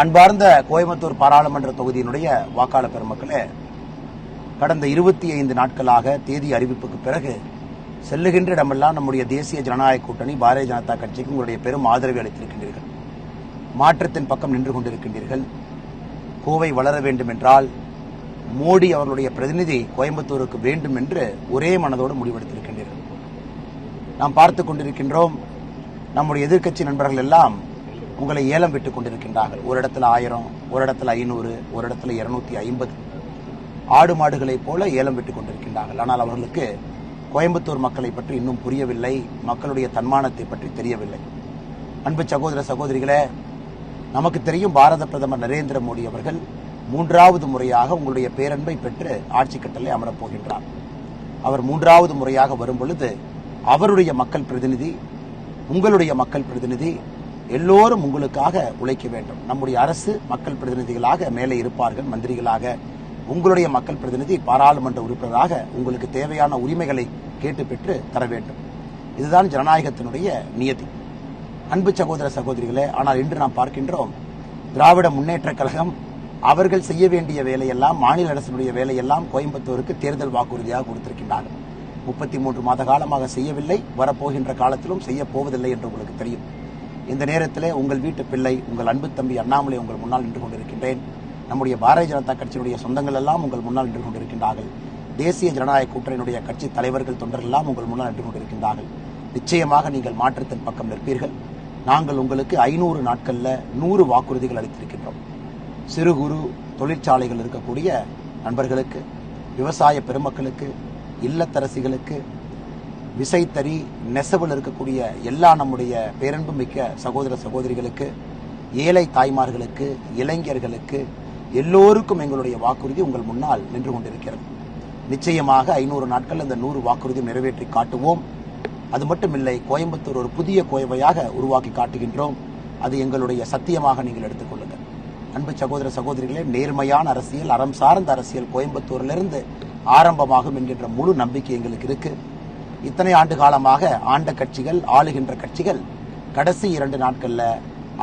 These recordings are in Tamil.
அன்பார்ந்த கோயம்புத்தூர் பாராளுமன்ற தொகுதியினுடைய வாக்காளர் பெருமக்களே கடந்த இருபத்தி ஐந்து நாட்களாக தேதி அறிவிப்புக்கு பிறகு செல்லுகின்ற இடமெல்லாம் நம்முடைய தேசிய ஜனநாயக கூட்டணி பாரதிய ஜனதா கட்சிக்கு உங்களுடைய பெரும் ஆதரவை அளித்திருக்கின்றீர்கள். மாற்றத்தின் பக்கம் நின்று கொண்டிருக்கின்றீர்கள். கோவை வளர வேண்டும் என்றால் மோடி அவர்களுடைய பிரதிநிதி கோயம்புத்தூருக்கு வேண்டும் என்று ஒரே மனதோடு முடிவெடுத்திருக்கின்றீர்கள். நாம் பார்த்து கொண்டிருக்கின்றோம் நம்முடைய எதிர்க்கட்சி நண்பர்கள் எல்லாம் உங்களை ஏலம் விட்டுக் கொண்டிருக்கின்றார்கள். ஒரு இடத்துல ஆயிரம் ஒரு இடத்துல ஐநூறு ஒரு இடத்துல இருநூத்தி ஐம்பது ஆடு மாடுகளைப் போல ஏலம் விட்டுக் கொண்டிருக்கின்றார்கள். ஆனால் அவர்களுக்கு கோயம்புத்தூர் மக்களை பற்றி இன்னும் புரியவில்லை மக்களுடைய தன்மானத்தை பற்றி தெரியவில்லை. அன்பு சகோதர சகோதரிகளே நமக்கு தெரியும் பாரத பிரதமர் நரேந்திர மோடி அவர்கள் மூன்றாவது முறையாக உங்களுடைய பேரன்பை பெற்று ஆட்சி கட்டளை அமரப் போகின்றார். அவர் மூன்றாவது முறையாக வரும் பொழுது அவருடைய மக்கள் பிரதிநிதி உங்களுடைய மக்கள் பிரதிநிதி எல்லோரும் உங்களுக்காக உழைக்க வேண்டும். நம்முடைய அரசு மக்கள் பிரதிநிதிகளாக மேலே இருப்பார்கள் மந்திரிகளாக. உங்களுடைய மக்கள் பிரதிநிதி பாராளுமன்ற உறுப்பினராக உங்களுக்கு தேவையான உரிமைகளை கேட்டு பெற்று தர வேண்டும். இதுதான் ஜனநாயகத்தினுடைய நியதி. அன்பு சகோதர சகோதரிகளே ஆனால் இன்று நாம் பார்க்கின்றோம் திராவிட முன்னேற்றக் கழகம் அவர்கள் செய்ய வேண்டிய வேலையெல்லாம் மாநில அரசினுடைய வேலையெல்லாம் கோயம்புத்தூருக்கு தேர்தல் வாக்குறுதியாக கொடுத்திருக்கின்றார்கள். முப்பத்தி மூன்று மாத காலமாக செய்யவில்லை வரப்போகின்ற காலத்திலும் செய்ய போவதில்லை என்று உங்களுக்கு தெரியும். இந்த நேரத்தில் உங்கள் வீட்டு பிள்ளை உங்கள் அன்பு தம்பி அண்ணாமலை உங்கள் முன்னால் நின்று கொண்டிருக்கின்றேன். நம்முடைய பாரதிய ஜனதா கட்சியினுடைய சொந்தங்கள் எல்லாம் உங்கள் முன்னால் நின்று கொண்டிருக்கின்றார்கள். தேசிய ஜனநாயக கூட்டணியினுடைய கட்சி தலைவர்கள் தொண்டர்கள் எல்லாம் உங்கள் முன்னால் நின்று கொண்டிருக்கின்றார்கள். நிச்சயமாக நீங்கள் மாற்றத்தின் பக்கம் நிற்பீர்கள். நாங்கள் உங்களுக்கு ஐநூறு நாட்களில் நூறு வாக்குறுதிகள் அளித்திருக்கின்றோம். சிறு குறு தொழிற்சாலைகள் இருக்கக்கூடிய நண்பர்களுக்கு விவசாய பெருமக்களுக்கு இல்லத்தரசிகளுக்கு விசைத்தறி நெசவில் இருக்கக்கூடிய எல்லா நம்முடைய பேரன்பு மிக்க சகோதர சகோதரிகளுக்கு ஏழை தாய்மார்களுக்கு இளைஞர்களுக்கு எல்லோருக்கும் எங்களுடைய வாக்குறுதி உங்கள் முன்னால் நின்று கொண்டிருக்கிறது. நிச்சயமாக ஐநூறு நாட்கள் அந்த நூறு வாக்குறுதி நிறைவேற்றி காட்டுவோம். அது மட்டுமில்லை கோயம்புத்தூர் ஒரு புதிய கோயவையாக உருவாக்கி காட்டுகின்றோம். அது எங்களுடைய சத்தியமாக நீங்கள் எடுத்துக்கொள்ளுங்கள் அன்பு சகோதர சகோதரிகளே நேர்மையான அரசியல் அறம் சார்ந்த அரசியல் கோயம்புத்தூரிலிருந்து ஆரம்பமாகும் என்கின்ற முழு நம்பிக்கை எங்களுக்கு இருக்குது இத்தனை ஆண்டு காலமாக ஆண்ட கட்சிகள் ஆளுகின்ற கட்சிகள் கடைசி இரண்டு நாட்கள்ல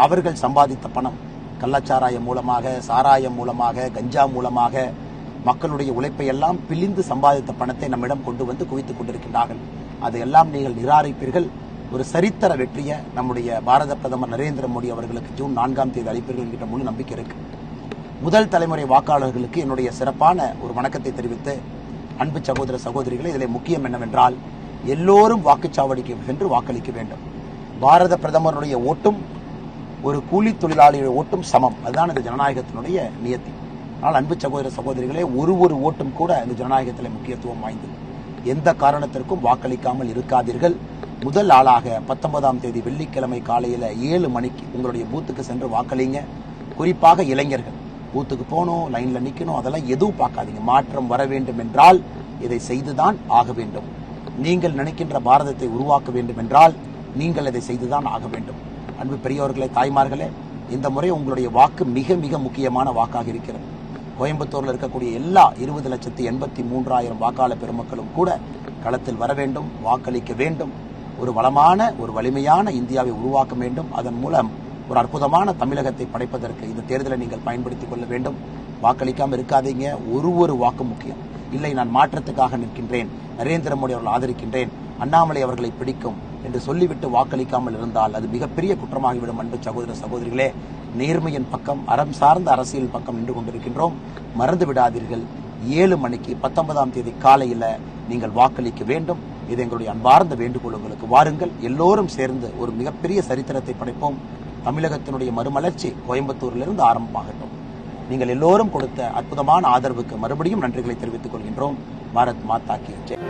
அவர்கள் சம்பாதித்த பணம் கள்ளச்சாராயம் மூலமாக சாராயம் மூலமாக கஞ்சா மூலமாக மக்களுடைய உழைப்பை எல்லாம் பிழிந்து சம்பாதித்த பணத்தை நம்மிடம் கொண்டு வந்து குவித்துக் கொண்டிருக்கின்றார்கள். அதையெல்லாம் நீங்கள் நிராகரிப்பீர்கள். ஒரு சரித்தர வெற்றியை நம்முடைய பாரத பிரதமர் நரேந்திர மோடி அவர்களுக்கு ஜூன் நான்காம் தேதி அளிப்பீர்கள் என்கிற முழு நம்பிக்கை இருக்கு. முதல் தலைமுறை வாக்காளர்களுக்கு என்னுடைய சிறப்பான ஒரு வணக்கத்தை தெரிவித்து அன்பு சகோதர சகோதரிகளை இதில் முக்கியம் என்னவென்றால் எல்லோரும் வாக்குச்சாவடிக்கு சென்று வாக்களிக்க வேண்டும். பாரத பிரதமருடைய ஓட்டும் ஒரு கூலி தொழிலாளியுடைய ஓட்டும் சமம். அதுதான் இந்த ஜனநாயகத்தினுடைய நியத்தி. ஆனால் அன்பு சகோதர சகோதரிகளே ஒரு ஒரு ஓட்டும் கூட இந்த ஜனநாயகத்தில் முக்கியத்துவம் வாய்ந்தது. எந்த காரணத்திற்கும் வாக்களிக்காமல் இருக்காதீர்கள். முதல் ஆளாக பத்தொன்பதாம் தேதி வெள்ளிக்கிழமை காலையில் ஏழு மணிக்கு உங்களுடைய பூத்துக்கு சென்று வாக்களிங்க. குறிப்பாக இளைஞர்கள். பூத்துக்கு போகணும் லைனில் நிற்கணும் அதெல்லாம் எதுவும் பார்க்காதீங்க. மாற்றம் வர வேண்டும் என்றால் இதை செய்துதான் ஆக வேண்டும். நீங்கள் நினைக்கின்ற பாரதத்தை உருவாக்க வேண்டும் என்றால் நீங்கள் அதை செய்துதான் ஆக வேண்டும். அன்பு பெரியவர்களே தாய்மார்களே இந்த முறை உங்களுடைய வாக்கு மிக மிக முக்கியமான வாக்காக இருக்கிறது. கோயம்புத்தூரில் இருக்கக்கூடிய எல்லா இருபது லட்சத்தி எண்பத்தி மூன்றாயிரம் வாக்காளர் பெருமக்களும் கூட களத்தில் வர வேண்டும் வாக்களிக்க வேண்டும். ஒரு வளமான ஒரு வலிமையான இந்தியாவை உருவாக்க வேண்டும். அதன் மூலம் ஒரு அற்புதமான தமிழகத்தை படைப்பதற்கு இந்த தேர்தலை நீங்கள் பயன்படுத்திக் கொள்ள வேண்டும். வாக்களிக்காமல் இருக்காதீங்க. ஒரு ஒரு வாக்கு முக்கியம். இல்லை நான் மாற்றத்துக்காக நிற்கின்றேன். நரேந்திர மோடி அவர்கள் ஆதரிக்கின்றேன். அண்ணாமலை அவர்களை பிடிக்கும் என்று சொல்லிவிட்டு வாக்களிக்காமல் இருந்தால் அது மிகப்பெரிய குற்றமாகிவிடும் அன்பு சகோதர சகோதரிகளே. நேர்மையின் பக்கம் அறம் சார்ந்த அரசியல் பக்கம் நின்று கொண்டிருக்கின்றோம். மறந்து விடாதீர்கள். ஏழு மணிக்கு பத்தொன்பதாம் தேதி காலையில் நீங்கள் வாக்களிக்க வேண்டும். இது எங்களுடைய அன்பார்ந்த வேண்டுகோள். உங்களுக்கு வாருங்கள். எல்லோரும் சேர்ந்து ஒரு மிகப்பெரிய சரித்திரத்தை படைப்போம். தமிழகத்தினுடைய மறுமலர்ச்சி கோயம்புத்தூரிலிருந்து ஆரம்பமாகட்டும். நீங்கள் எல்லோரும் கொடுத்த அற்புதமான ஆதரவுக்கு மறுபடியும் நன்றிகளை தெரிவித்துக் கொள்கின்றோம். பாரத் மாதா கி ஜெய்.